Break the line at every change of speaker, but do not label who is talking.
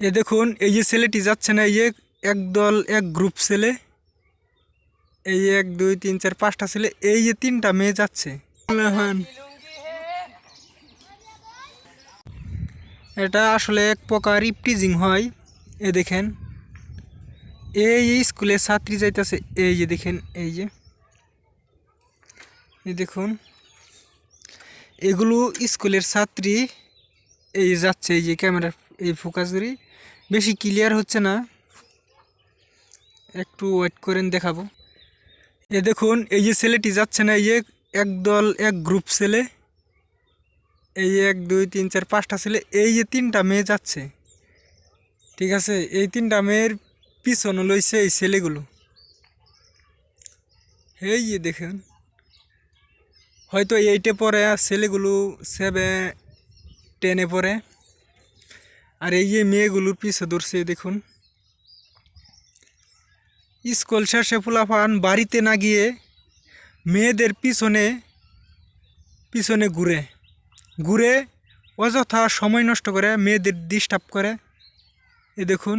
এ দেখুন, এই যে ছেলেটি যাচ্ছে না, এই যে একদল এক গ্রুপ ছেলে। এই এক, দুই, তিন, চার, পাঁচটা ছেলে, এই যে তিনটা মেয়ে যাচ্ছে। এটা আসলে এক প্রকার ইপটিজিং হয়। এ দেখেন, এই স্কুলে ছাত্রী যাইতেছে, এই যে দেখেন, এই যে। এই দেখুন, এগুলো স্কুলের ছাত্রী, এই যাচ্ছে, এই যে ক্যামেরা এই ফোকাস করি। বেশি ক্লিয়ার হচ্ছে না। একটু ওয়েট করেন, দেখাবো। এ দেখুন, এই যে ছেলেটি যাচ্ছে না, এই যে একদল এক গ্রুপ ছেলে। এই এক, দুই, তিন, চার, পাঁচটা ছেলে, এই যে তিনটা মেয়ে যাচ্ছে। ঠিক আছে? এই তিনটা মেয়ের পিছনে লইছে এই ছেলেগুলো। এই যে দেখেন, হয়তো এইটে পরে ছেলেগুলো সেভেন টেনে পড়ে। আর এই যে মেয়েগুলোর পিছে ধরছে দেখুন। স্কুল শেষে ফুলাফান বাড়িতে না গিয়ে মেয়েদের পিছনে পিছনে ঘুরে। ঘুরে অযথা সময় নষ্ট করে, মেয়েদের ডিস্টার্ব করে। এ দেখুন।